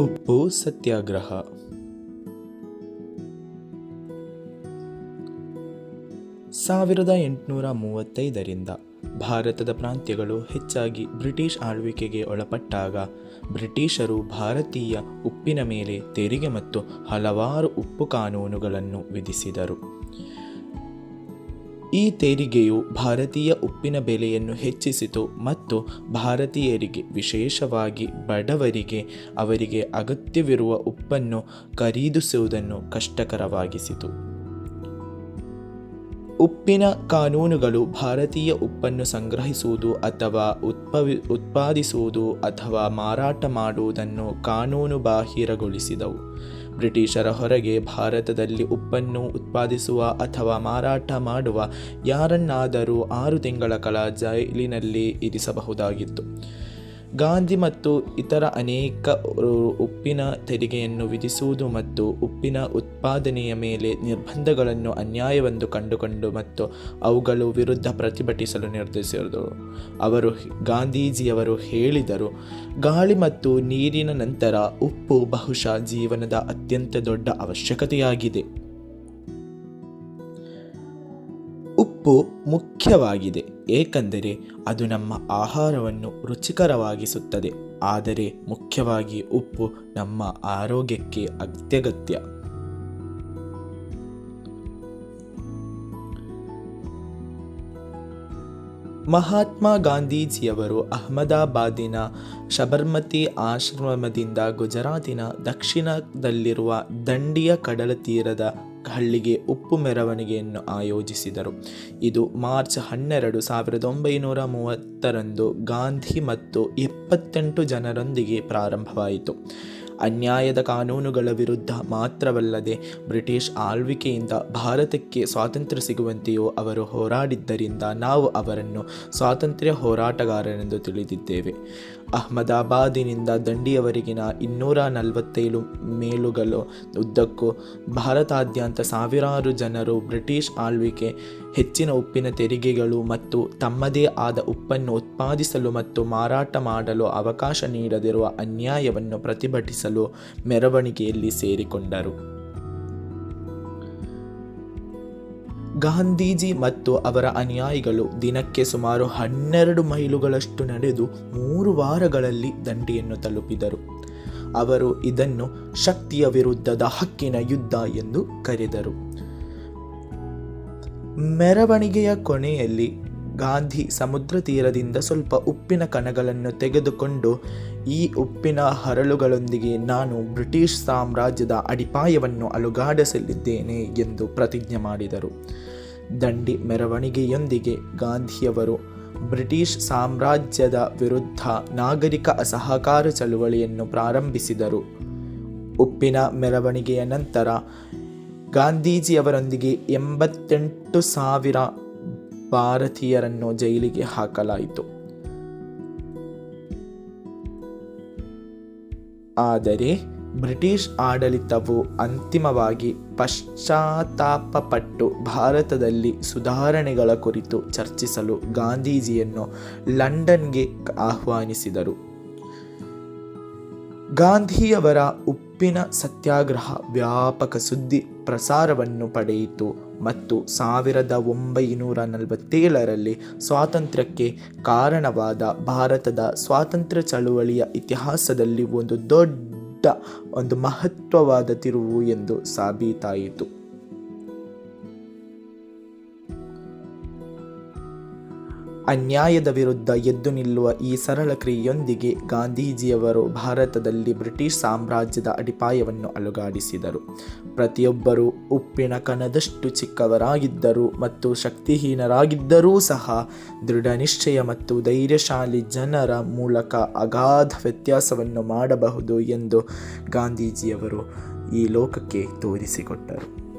ಉಪ್ಪು ಸತ್ಯಾಗ್ರಹ. ಸಾವಿರದ ಎಂಟುನೂರ ಮೂವತ್ತೈದರಿಂದ ಭಾರತದ ಪ್ರಾಂತ್ಯಗಳು ಹೆಚ್ಚಾಗಿ ಬ್ರಿಟಿಷ್ ಆಳ್ವಿಕೆಗೆ ಒಳಪಟ್ಟಾಗ, ಬ್ರಿಟಿಷರು ಭಾರತೀಯ ಉಪ್ಪಿನ ಮೇಲೆ ತೆರಿಗೆ ಮತ್ತು ಹಲವಾರು ಉಪ್ಪು ಕಾನೂನುಗಳನ್ನು ವಿಧಿಸಿದರು. ಈ ತೆರಿಗೆಯು ಭಾರತೀಯ ಉಪ್ಪಿನ ಬೆಲೆಯನ್ನು ಹೆಚ್ಚಿಸಿತು ಮತ್ತು ಭಾರತೀಯರಿಗೆ ವಿಶೇಷವಾಗಿ ಬಡವರಿಗೆ ಅವರಿಗೆ ಅಗತ್ಯವಿರುವ ಉಪ್ಪನ್ನು ಖರೀದಿಸುವುದನ್ನು ಕಷ್ಟಕರವಾಗಿಸಿತು. ಉಪ್ಪಿನ ಕಾನೂನುಗಳು ಭಾರತೀಯ ಉಪ್ಪನ್ನು ಸಂಗ್ರಹಿಸುವುದು ಅಥವಾ ಉತ್ಪವಿ, ಉತ್ಪಾದಿಸುವುದು ಅಥವಾ ಮಾರಾಟ ಮಾಡುವುದನ್ನು ಕಾನೂನುಬಾಹಿರಗೊಳಿಸಿದವು. ಬ್ರಿಟಿಷರ ಹೊರಗೆ ಭಾರತದಲ್ಲಿ ಉಪ್ಪನ್ನು ಉತ್ಪಾದಿಸುವ ಅಥವಾ ಮಾರಾಟ ಮಾಡುವ ಯಾರನ್ನಾದರೂ ಆರು ತಿಂಗಳ ಕಾಲ ಜೈಲಿನಲ್ಲಿ ಇರಿಸಬಹುದಾಗಿತ್ತು. ಗಾಂಧಿ ಮತ್ತು ಇತರ ಅನೇಕ ಉಪ್ಪಿನ ತೆರಿಗೆಯನ್ನು ವಿಧಿಸುವುದು ಮತ್ತು ಉಪ್ಪಿನ ಉತ್ಪಾದನೆಯ ಮೇಲೆ ನಿರ್ಬಂಧಗಳನ್ನು ಅನ್ಯಾಯವೆಂದು ಕಂಡುಕೊಂಡು ಮತ್ತು ಅವುಗಳು ವಿರುದ್ಧ ಪ್ರತಿಭಟಿಸಲು ನಿರ್ಧರಿಸಿದರು. ಅವರು ಗಾಂಧೀಜಿಯವರು ಹೇಳಿದರು, ಗಾಳಿ ಮತ್ತು ನೀರಿನ ನಂತರ ಉಪ್ಪು ಬಹುಶಃ ಜೀವನದ ಅತ್ಯಂತ ದೊಡ್ಡ ಅವಶ್ಯಕತೆಯಾಗಿದೆ. ಉಪ್ಪು ಮುಖ್ಯವಾಗಿದೆ, ಏಕೆಂದರೆ ಅದು ನಮ್ಮ ಆಹಾರವನ್ನು ರುಚಿಕರವಾಗಿಸುತ್ತದೆ. ಆದರೆ ಮುಖ್ಯವಾಗಿ ಉಪ್ಪು ನಮ್ಮ ಆರೋಗ್ಯಕ್ಕೆ ಅತ್ಯಗತ್ಯ. ಮಹಾತ್ಮ ಗಾಂಧೀಜಿಯವರು ಅಹಮದಾಬಾದಿನ ಶಬರ್ಮತಿ ಆಶ್ರಮದಿಂದ ಗುಜರಾತಿನ ದಕ್ಷಿಣದಲ್ಲಿರುವ ದಂಡಿಯ ಕಡಲ ತೀರದ ಹಳ್ಳಿಗೆ ಉಪ್ಪು ಮೆರವಣಿಗೆಯನ್ನು ಆಯೋಜಿಸಿದರು. ಇದು ಮಾರ್ಚ್ ಹನ್ನೆರಡು ಸಾವಿರದ ಒಂಬೈನೂರ ಮೂವತ್ತರಂದು ಗಾಂಧಿ ಮತ್ತು ಎಪ್ಪತ್ತೆಂಟು ಜನರೊಂದಿಗೆ ಪ್ರಾರಂಭವಾಯಿತು. ಅನ್ಯಾಯದ ಕಾನೂನುಗಳ ವಿರುದ್ಧ ಮಾತ್ರವಲ್ಲದೆ ಬ್ರಿಟಿಷ್ ಆಳ್ವಿಕೆಯಿಂದ ಭಾರತಕ್ಕೆ ಸ್ವಾತಂತ್ರ್ಯ ಸಿಗುವಂತೆಯೂ ಅವರು ಹೋರಾಡಿದ್ದರಿಂದ ನಾವು ಅವರನ್ನು ಸ್ವಾತಂತ್ರ್ಯ ಹೋರಾಟಗಾರರೆಂದು ತಿಳಿದಿದ್ದೇವೆ. ಅಹಮದಾಬಾದಿನಿಂದ ದಂಡಿಯವರೆಗಿನ ಇನ್ನೂರ ನಲವತ್ತೈದು ಮೇಲುಗಳು ಉದ್ದಕ್ಕೂ ಭಾರತಾದ್ಯಂತ ಸಾವಿರಾರು ಜನರು ಬ್ರಿಟಿಷ್ ಆಳ್ವಿಕೆ ಹೆಚ್ಚಿನ ಉಪ್ಪಿನ ತೆರಿಗೆಗಳು ಮತ್ತು ತಮ್ಮದೇ ಆದ ಉಪ್ಪನ್ನು ಉತ್ಪಾದಿಸಲು ಮತ್ತು ಮಾರಾಟ ಮಾಡಲು ಅವಕಾಶ ನೀಡದಿರುವ ಅನ್ಯಾಯವನ್ನು ಪ್ರತಿಭಟಿಸಲು ಮೆರವಣಿಗೆಯಲ್ಲಿ ಸೇರಿಕೊಂಡರು. ಗಾಂಧೀಜಿ ಮತ್ತು ಅವರ ಅನುಯಾಯಿಗಳು ದಿನಕ್ಕೆ ಸುಮಾರು ಹನ್ನೆರಡು ಮೈಲುಗಳಷ್ಟು ನಡೆದು ಮೂರು ವಾರಗಳಲ್ಲಿ ದಂಡಿಯನ್ನು ತಲುಪಿದರು. ಅವರು ಇದನ್ನು ಶಕ್ತಿಯ ವಿರುದ್ಧದ ಹಕ್ಕಿನ ಯುದ್ಧ ಎಂದು ಕರೆದರು. ಮೆರವಣಿಗೆಯ ಕೊನೆಯಲ್ಲಿ ಗಾಂಧಿ ಸಮುದ್ರ ತೀರದಿಂದ ಸ್ವಲ್ಪ ಉಪ್ಪಿನ ಕಣಗಳನ್ನು ತೆಗೆದುಕೊಂಡು, ಈ ಉಪ್ಪಿನ ಹರಳುಗಳೊಂದಿಗೆ ನಾನು ಬ್ರಿಟಿಷ್ ಸಾಮ್ರಾಜ್ಯದ ಅಡಿಪಾಯವನ್ನು ಅಲುಗಾಡಿಸಲಿದ್ದೇನೆ ಎಂದು ಪ್ರತಿಜ್ಞೆ ಮಾಡಿದರು. ದಂಡಿ ಮೆರವಣಿಗೆಯೊಂದಿಗೆ ಗಾಂಧಿಯವರು ಬ್ರಿಟಿಷ್ ಸಾಮ್ರಾಜ್ಯದ ವಿರುದ್ಧ ನಾಗರಿಕ ಅಸಹಕಾರ ಚಳುವಳಿಯನ್ನು ಪ್ರಾರಂಭಿಸಿದರು. ಉಪ್ಪಿನ ಮೆರವಣಿಗೆಯ ನಂತರ ಗಾಂಧೀಜಿಯವರೊಂದಿಗೆ ಎಂಬತ್ತೆಂಟು ಸಾವಿರ ಭಾರತೀಯರನ್ನು ಜೈಲಿಗೆ ಹಾಕಲಾಯಿತು. ಆದರೆ ಬ್ರಿಟಿಷ್ ಆಡಳಿತವು ಅಂತಿಮವಾಗಿ ಪಶ್ಚಾತ್ತಾಪಪಟ್ಟು ಭಾರತದಲ್ಲಿ ಸುಧಾರಣೆಗಳ ಕುರಿತು ಚರ್ಚಿಸಲು ಗಾಂಧೀಜಿಯನ್ನು ಲಂಡನ್ಗೆ ಆಹ್ವಾನಿಸಿದರು. ಗಾಂಧಿಯವರ ಉಪ್ಪಿನ ಸತ್ಯಾಗ್ರಹ ವ್ಯಾಪಕ ಸುದ್ದಿ ಪ್ರಸಾರವನ್ನು ಪಡೆಯಿತು ಮತ್ತು ಸಾವಿರದ ಒಂಬೈನೂರ ನಲವತ್ತೇಳರಲ್ಲಿ ಸ್ವಾತಂತ್ರ್ಯಕ್ಕೆ ಕಾರಣವಾದ ಭಾರತದ ಸ್ವಾತಂತ್ರ್ಯ ಚಳುವಳಿಯ ಇತಿಹಾಸದಲ್ಲಿ ಒಂದು ದೊಡ್ಡ, ಒಂದು ಮಹತ್ವವಾದ ತಿರುವು ಎಂದು ಸಾಬೀತಾಯಿತು. ಅನ್ಯಾಯದ ವಿರುದ್ಧ ಎದ್ದು ನಿಲ್ಲುವ ಈ ಸರಳ ಕ್ರಿಯೆಯೊಂದಿಗೆ ಗಾಂಧೀಜಿಯವರು ಭಾರತದಲ್ಲಿ ಬ್ರಿಟಿಷ್ ಸಾಮ್ರಾಜ್ಯದ ಅಡಿಪಾಯವನ್ನು ಅಲುಗಾಡಿಸಿದರು. ಪ್ರತಿಯೊಬ್ಬರೂ ಉಪ್ಪಿನ ಕಣದಷ್ಟು ಚಿಕ್ಕವರಾಗಿದ್ದರು ಮತ್ತು ಶಕ್ತಿಹೀನರಾಗಿದ್ದರೂ ಸಹ ದೃಢ ನಿಶ್ಚಯ ಮತ್ತು ಧೈರ್ಯಶಾಲಿ ಜನರ ಮೂಲಕ ಅಗಾಧ ವ್ಯತ್ಯಾಸವನ್ನು ಮಾಡಬಹುದು ಎಂದು ಗಾಂಧೀಜಿಯವರು ಈ ಲೋಕಕ್ಕೆ ತೋರಿಸಿಕೊಟ್ಟರು.